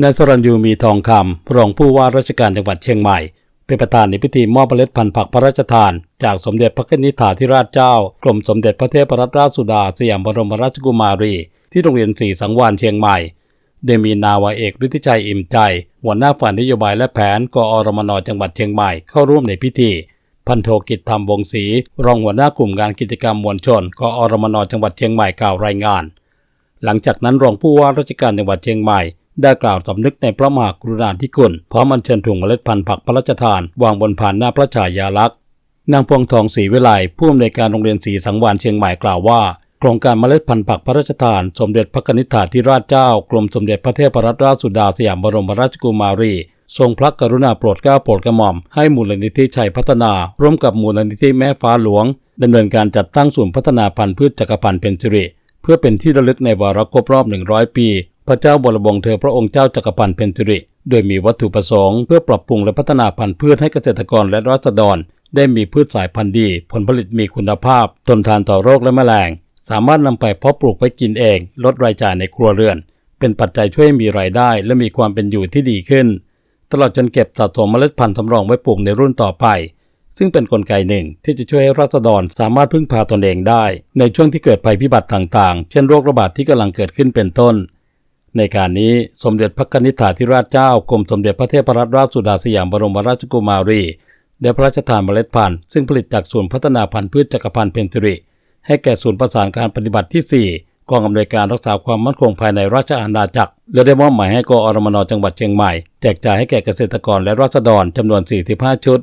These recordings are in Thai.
นายสรัญยูมีทองคำรองผู้ว่าราชการจังหวัดเชียงใหม่ เป็นประธานในพิธีมอบเมล็ดพันธุ์ผักพระราชทาน จากสมเด็จพระนิธิาธิราชเจ้า กรมสมเด็จพระเทพรัตนราชสุดาสยามบรมราชกุมารี ที่โรงเรียนศรีสังวานเชียงใหม่โดยมีนาวาเอกฤทธิชัยอิ่มใจหัวหน้าฝ่ายนโยบายและแผนกอรมนจังหวัดเชียงใหม่เข้าร่วมในพิธี พันโทกิจธรรมวงศรีรองหัวหน้ากลุ่มงานกิจกรรมมวลชนกอรมนจังหวัดเชียงใหม่กล่าวรายงาน หลังจากนั้นรองผู้ว่าราชการจังหวัดเชียงใหม่ ได้กล่าวสำนึกในพระมหากรุณาธิคุณพร้อมอัญเชิญถุงเมล็ดพันธุ์ผักพระราชทาน วางบนผ่านหน้าพระฉายาลักษณ์นางพวงทองศรีวิไลผู้อำนวยการโรงเรียนศรีสังวานเชียงใหม่กล่าวว่า โครงการเมล็ดพันธุ์ผักพระราชทาน สมเด็จพระนิธิถาธิราชเจ้ากรมสมเด็จพระเทพรัตนราชสุดาสยามบรมราชกุมารีทรงพระกรุณาโปรดเกล้าโปรดกระหม่อมให้มูลนิธิชัยพัฒนา ร่วมกับมูลนิธิแม่ฟ้าหลวงดำเนินการจัดตั้งศูนย์พัฒนาพันธุ์พืชจักรพันธุ์เป็นสิริเพื่อเป็นที่ระลึกในวาระครบรอบ 100 ปี พระเจ้าบรมวงเธอพระองค์เจ้าจักรพันธ์เพนสิริ โดยมีวัตถุประสงค์เพื่อปรับปรุงและพัฒนาพันธุ์พืชให้เกษตรกรและราษฎร ได้มีพืชสายพันธุ์ดี ผลผลิตมีคุณภาพ ทนทานต่อโรคและแมลง สามารถนำไปเพาะปลูกไว้กินเอง ลดรายจ่ายในครัวเรือน เป็นปัจจัยช่วยมีรายได้และมีความเป็นอยู่ที่ดีขึ้น ตลอดจนเก็บสะสมเมล็ดพันธุ์สำรองไว้ปลูกในรุ่นต่อไป ซึ่งเป็นนกลไกหนึ่งที่จะช่วยให้ราษฎรสามารถพึ่งพาตนเองได้ ในช่วงที่เกิดภัยพิบัติต่างๆ เช่นโรคระบาดที่กำลังเกิดขึ้นเป็นต้น ในการนี้สมเด็จพระนิธิถาธิราชเจ้ากรมสมเด็จพระเทพรัตนราชสุดาสยามบรมราชกุมารี ได้พระราชทานเมล็ดพันธุ์ซึ่งผลิตจากศูนย์พัฒนาพันธุ์พืชจักรพันธ์เพนสิริให้แก่ศูนย์ประสานการปฏิบัติที่ 4 กองอำนวยการรักษาความมั่นคงภายในราชอาณาจักร และได้มอบหมายให้กอรมนจังหวัดเชียงใหม่ แจกจ่ายให้แก่เกษตรกรและราษฎรจำนวน 45 ชุด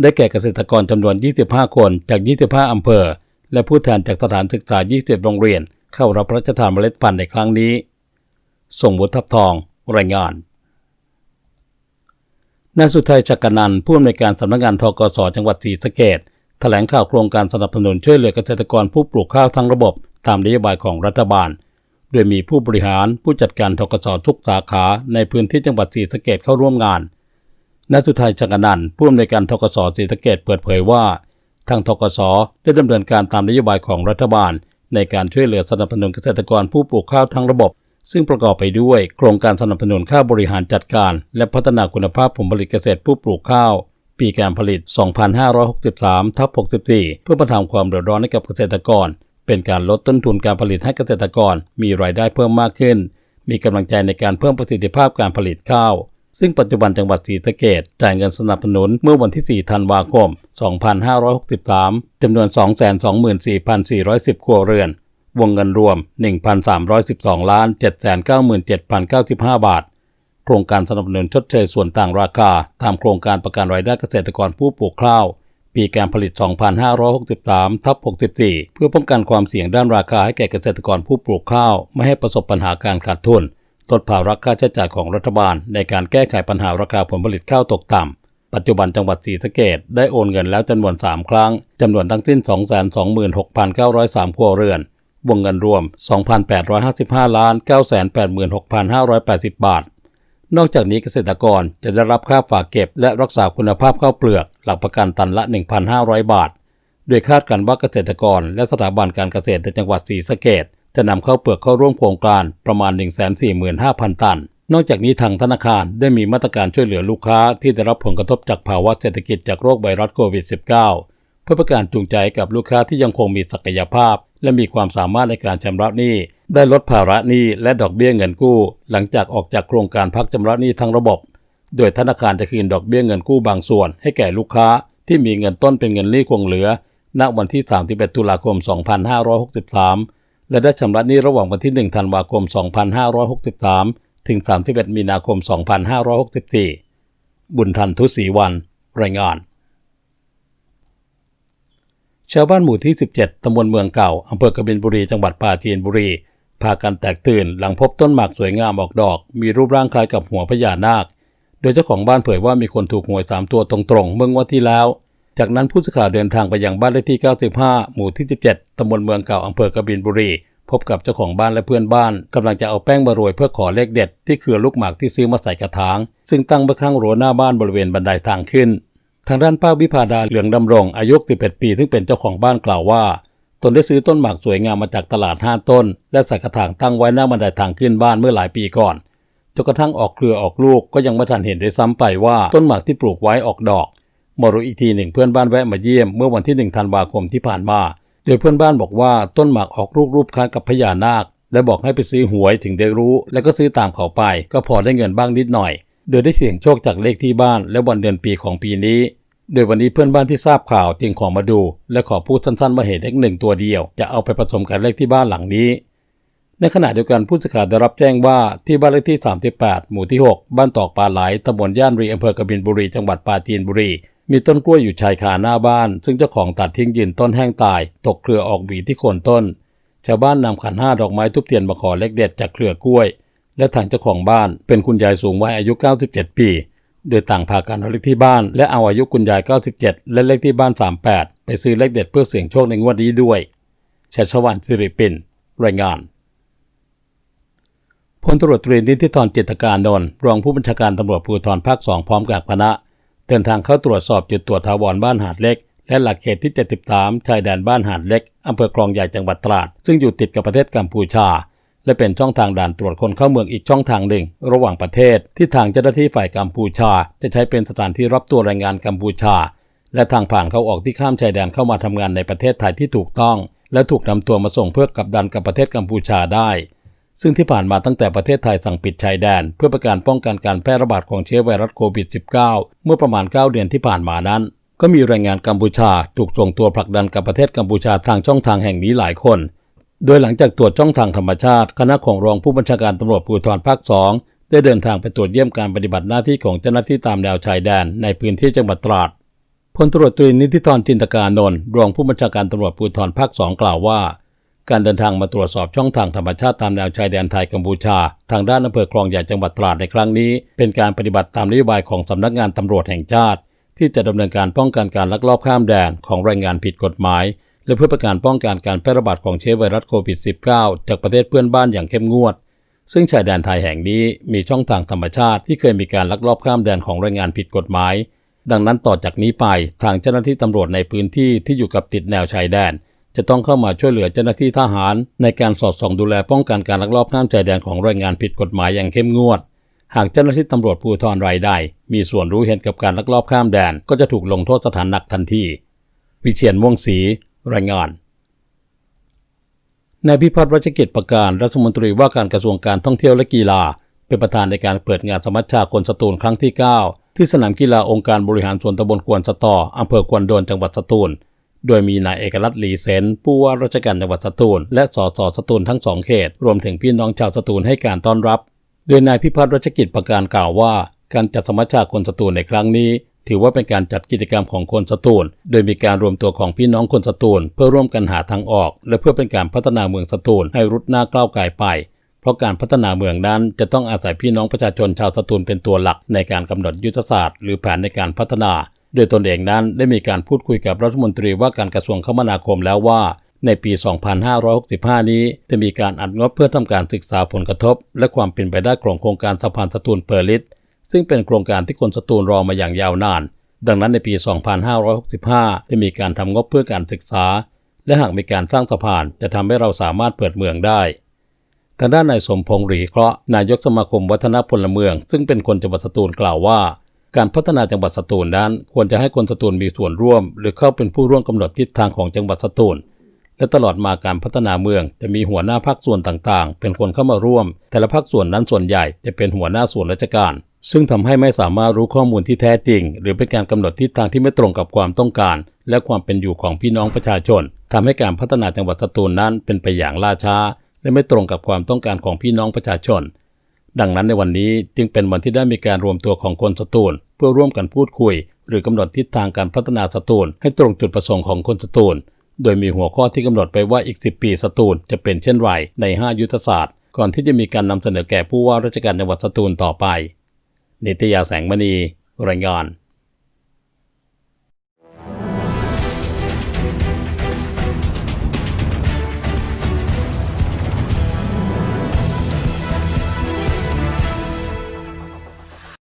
ได้แก่เกษตรกรจำนวน 25 คนจาก 25 อำเภอ และผู้แทนจากสถานศึกษา 20 โรงเรียน เข้ารับพระราชทานเมล็ดพันธุ์ในครั้งนี้ ส่งวุฒิทับทองรายงานนายสุทัยจักรนันผู้อำนวยการสำนักงานทกสจังหวัดศรีสะเกษแถลงข่าวโครงการสนับสนุนช่วยเหลือเกษตรกรผู้ปลูกข้าวทั้งระบบ ตามนโยบายของรัฐบาล โดยมีผู้บริหารผู้จัดการทกสทุกสาขาในพื้นที่จังหวัดศรีสะเกษเข้าร่วมงานนายสุทัยจักรนันผู้อำนวยการทกสศรีสะเกษเปิดเผยว่า ทางทกสได้ดำเนินการตามนโยบายของรัฐบาล ในการช่วยเหลือสนับสนุนเกษตรกรผู้ปลูกข้าวทั้งระบบ ซึ่งประกอบไปด้วย โครงการสนับสนุนข้าบริหารจัดการ และพัฒนาคุณภาพผลผลิตเกษตรผู้ปลูกข้าว ปีการผลิต 2563ทับ64 เพื่อบรรเทาความเดือดร้อนให้กับเกษตรกร เป็นการลดต้นทุนการผลิตให้เกษตรกร มีรายได้เพิ่มมากขึ้น มีกำลังใจในการเพิ่มประสิทธิภาพการผลิตข้าว ซึ่งปัจจุบันจังหวัดศรีสะเกษจ่ายเงินสนับสนุนเมื่อวันที่ 4 ธันวาคม 2563จำนวน 224,410 ครัวเรือน วงเงินรวม 1,312 ล้าน 797,095 บาท โครงการสนับสนุนชดเชยส่วนต่างราคาตามโครงการประกันรายได้เกษตรกรผู้ปลูกข้าว ปีการผลิต 2563 ทับ 64 เพื่อป้องกันความเสี่ยงด้านราคาให้แก่เกษตรกรผู้ปลูกข้าว ไม่ให้ประสบปัญหาการขาดทุนลดภาระค่าใช้จ่ายของรัฐบาล ในการแก้ไขปัญหาราคาผลผลิตข้าวตกต่ำ ปัจจุบันจังหวัดศรีสะเกษได้โอนเงินแล้วจำนวน 3 ครั้ง จำนวนทั้งสิ้น 226,903 ครัวเรือน วงเงินรวม 2,855 ล้าน 986,580 บาท นอกจากนี้เกษตรกรจะได้รับค่าฝากเก็บและรักษาคุณภาพข้าวเปลือก หลักประกันตันละ 1,500 บาท โดยคาดกันว่าเกษตรกรและสถาบันการเกษตรในจังหวัดศรีสะเกษจะนำข้าวเปลือกเข้าร่วมโครงการประมาณ 145,000 ตัน นอกจากนี้ทางธนาคารได้มีมาตรการช่วยเหลือลูกค้าที่ได้รับผลกระทบจากภาวะเศรษฐกิจจากโรคไวรัสโควิด -19 เพื่อประการจูงใจกับลูกค้าที่ยังคงมีศักยภาพ และมีความสามารถในการชำระหนี้ ได้ลดภาระหนี้และดอกเบี้ยเงินกู้ หลังจากออกจากโครงการพักชำระหนี้ทั้งระบบ โดยธนาคารจะคืนดอกเบี้ยเงินกู้บางส่วน ให้แก่ลูกค้าที่มีเงินต้นเป็นเงินหนี้คงเหลือ ณ วันที่ 31 ตุลาคม 2563 และได้ชำระหนี้ระหว่างวันที่ 1 ธันวาคม 2563 ถึง 31 มีนาคม 2564 บุญทันทุศีวัน รายงาน ชาวบ้านหมู่ที่ 17 ตำบลเมืองเก่า อำเภอกบินบุรี จังหวัดปราจีนบุรี พากันแตกตื่นหลังพบต้นหมากสวยงามออกดอก มีรูปร่างคล้ายกับหัวพญานาค โดยเจ้าของบ้านเผยว่ามีคนถูกหวย 3 ตัวตรงๆ เมื่องวดที่แล้ว จากนั้นผู้สื่อข่าวเดินทางไปยังบ้านเลขที่ 95 หมู่ที่ 17 ตำบลเมืองเก่า อำเภอกบินบุรี พบกับเจ้าของบ้านและเพื่อนบ้านกำลังจะเอาแป้งมาโรยเพื่อขอเลขเด็ด ที่คือลูกหมากที่ซื้อมาใส่กระถาง ซึ่งตั้งไว้ข้างรั้วหน้าบ้านบริเวณบันไดทางขึ้น ทางด้านป้าวิพาดาเหลืองดำรง อายุ11ปี ซึ่งเป็นเจ้าของบ้านกล่าวว่า ตนได้ซื้อต้นหมากสวยงามมาจากตลาด5ต้น และใส่กระถางตั้งไว้หน้าบันไดทางขึ้นบ้านเมื่อหลายปีก่อนจนกระทั่งออกเครือออกลูกก็ยังไม่ทันเห็นได้ซ้ำไปว่าต้นหมากที่ปลูกไว้ออกดอกมารู้อีกทีหนึ่งเพื่อนบ้านแวะมาเยี่ยมเมื่อวันที่หนึ่งธันวาคมที่ผ่านมา โดยเพื่อนบ้านบอกว่าต้นหมากออกลูกรูปคล้ายกับพญานาค และบอกให้ไปซื้อหวยถึงได้รู้ แล้วก็ซื้อตามเขาไป ก็พอได้เงินบ้างนิดหน่อย โดยได้เสี่ยงโชคจากเลขที่บ้านและวันเดือนปีของปีนี้ โดยวันนี้เพื่อนบ้านที่ทราบข่าวจึงขอมาดู และขอพูดสั้นๆว่าเหตุเลขหนึ่งตัวเดียว จะเอาไปผสมกับเลขที่บ้านหลังนี้ ในขณะเดียวกันผู้สื่อข่าวได้รับแจ้งว่าที่บ้านเลขที่ 38 หมู่ที่ 6 บ้านตอกปลาไหลตำบลย่านรีอำเภอกบินบุรีจังหวัดปราจีนบุรีมีต้นกล้วยอยู่ชายคาหน้าบ้าน ซึ่งเจ้าของตัดทิ้งยืนต้นแห้งตาย ตกเครือออกหวีที่โคนต้น ชาวบ้านนำขันห้าดอกไม้ทุบเทียนมาขอเลขเด็ดจากเครือกล้วย และทางเจ้าของบ้านเป็นคุณยายสูงวัยอายุ 97 ปี โดยต่างพากันเอาเลขที่บ้านและเอาอายุคุณยาย 97 และเลขที่บ้าน 38 ไปซื้อเลขเด็ดเพื่อเสี่ยงโชคในงวดนี้ด้วยชัชวานสิริปินรายงานพลตำรวจตรีนิติธรจิตการนนท์รองผู้บัญชาการตำรวจภูธรภาค2พร้อมกับคณะ เดินทางเข้าตรวจสอบจุดตรวจทาวรบ้านหาดเล็ก และหลักเขตที่ 73 ชายแดนบ้านหาดเล็กอำเภอคลองใหญ่จังหวัดตราด ซึ่งอยู่ติดกับประเทศกัมพูชา และเป็นช่องทางด่านตรวจคนเข้าเมืองอีกช่องทางหนึ่ง ระหว่างประเทศ ที่ทางเจ้าหน้าที่ฝ่ายกัมพูชา จะใช้เป็นสถานที่รับตัวแรงงานกัมพูชา และทางผ่านเข้าออกที่ข้ามชายแดนเข้ามาทำงานในประเทศไทยที่ถูกต้อง และถูกนำตัวมาส่งเพื่อกับดันกับประเทศกัมพูชาได้ ซึ่งที่ผ่านมาตั้งแต่ประเทศไทยสั่งปิดชายแดน เพื่อประการป้องกันการแพร่ระบาดของเชื้อไวรัสโควิด -19 เมื่อประมาณ 9 เดือนที่ผ่านมานั้นก็มีแรงงานกัมพูชาถูกส่งตัวผลักดันกับประเทศกัมพูชาทางช่องทางแห่งนี้หลายคน โดยหลังจากตรวจช่องทางธรรมชาติ คณะของรองผู้บัญชาการตำรวจภูธรภาค2ได้เดินทางไปตรวจเยี่ยมการปฏิบัติหน้าที่ของเจ้าหน้าที่ตามแนวชายแดนในพื้นที่จังหวัดตราดพลตรวจตรีนิติธรจินตการนนท์รองผู้บัญชาการตำรวจภูธรภาค2กล่าวว่า การเดินทางมาตรวจสอบช่องทางธรรมชาติตามแนวชายแดนไทยกัมพูชา ทางด้านอำเภอคลองใหญ่จังหวัดตราดในครั้งนี้ เป็นการปฏิบัติตามนโยบายของสำนักงานตำรวจแห่งชาติ ที่จะดำเนินการป้องกันการลักลอบข้ามแดนของแรงงานผิดกฎหมาย และเพื่อประการป้องกันการแพร่ระบาดของเชื้อไวรัสโควิด -19 จากประเทศเพื่อนบ้านอย่างเข้มงวด ซึ่งชายแดนไทยแห่งนี้มีช่องทางธรรมชาติที่เคยมีการลักลอบข้ามแดนของแรงงานผิดกฎหมาย ดังนั้นต่อจากนี้ไปทางเจ้าหน้าที่ตำรวจในพื้นที่ที่อยู่กับติดแนวชายแดน จะต้องเข้ามาช่วยเหลือเจ้าหน้าที่ทหาร ในการสอดส่องดูแลป้องกันการลักลอบข้ามชายแดนของแรงงานผิดกฎหมายอย่างเข้มงวดหากเจ้าหน้าที่ตำรวจภูธรรายใดมีส่วนรู้เห็นกับการลักลอบข้ามแดน ก็จะถูกลงโทษสถานหนักทันที วิเชียนม่วงศรี รายงานนายพิพัฒน์รัชกิจประการรัฐมนตรีว่าการกระทรวงการท่องเที่ยวและกีฬา เป็นประธานในการเปิดงานสมัชชาคนสตูลครั้งที่ 9 ที่สนามกีฬาองค์การบริหารส่วนตำบลควนสตออำเภอควนโดนจังหวัดสตูล โดยมีนายเอกลักษณ์หลีเซนผู้ว่าราชการจังหวัดสตูล และสสสตูลทั้งสองเขต รวมถึงพี่น้องชาวสตูลให้การต้อนรับ โดยนายพิพัฒน์รัชกิจประการกล่าวว่า การจัดสมัชชาคนสตูลในครั้งนี้ ถือว่าเป็นการจัดกิจกรรมของคนสตูล โดยมีการรวมตัวของพี่น้องคนสตูล เพื่อร่วมกันหาทางออก และเพื่อเป็นการพัฒนาเมืองสตูลให้รุดหน้าก้าวไกลไป เพราะการพัฒนาเมืองนั้นจะต้องอาศัยพี่น้องประชาชนชาวสตูลเป็นตัวหลักในการกำหนดยุทธศาสตร์ หรือแผนในการพัฒนา โดยตนเองนั้นได้มีการพูดคุยกับรัฐมนตรีว่าการกระทรวงคมนาคมแล้วว่า ในปี 2565 นี้จะมีการอัดงบเพื่อทำการศึกษาผลกระทบ และความเป็นไปได้ของโครงการสะพานสตูลเปอร์ลิต ซึ่งเป็นโครงการที่คนสตูลรอมาอย่างยาวนาน ดังนั้นในปี 2565 จะมีการทำงบเพื่อการศึกษา และหากมีการสร้างสะพานจะทำให้เราสามารถเปิดเมืองได้ ทางด้านนายสมพงษ์หรีเคราะห์นายกสมาคมวัฒนพลเมือง ซึ่งเป็นคนจังหวัดสตูลกล่าวว่า การพัฒนาจังหวัดสตูลนั้น ควรจะให้คนสตูลมีส่วนร่วม หรือเข้าเป็นผู้ร่วมกำหนดทิศทางของจังหวัดสตูลและตลอดมาการพัฒนาเมืองจะมีหัวหน้าภาคส่วนต่างๆ เป็นคนเข้ามาร่วม แต่ละภาคส่วนนั้นส่วนใหญ่จะเป็นหัวหน้าส่วนราชการ ซึ่งทำให้ไม่สามารถรู้ข้อมูลที่แท้จริง หรือเป็นการกำหนดทิศทางที่ไม่ตรงกับความต้องการ และความเป็นอยู่ของพี่น้องประชาชนทำให้การพัฒนาจังหวัดสตูลนั้นเป็นไปอย่างล่าช้า และไม่ตรงกับความต้องการของพี่น้องประชาชน ดังนั้นในวันนี้จึงเป็นวันที่ได้มีการรวมตัวของคนสตูล เพื่อร่วมกันพูดคุย หรือกำหนดทิศทางการพัฒนาสตูล ให้ตรงจุดประสงค์ของคนสตูล โดยมีหัวข้อที่กำหนดไปว่าอีก 10 ปีสตูลจะเป็นเช่นไรใน 5 ยุทธศาสตร์ ก่อนที่จะมีการนำเสนอแก่ผู้ว่าราชการจังหวัดสตูลต่อไป นิตยาแสงมณีรายงาน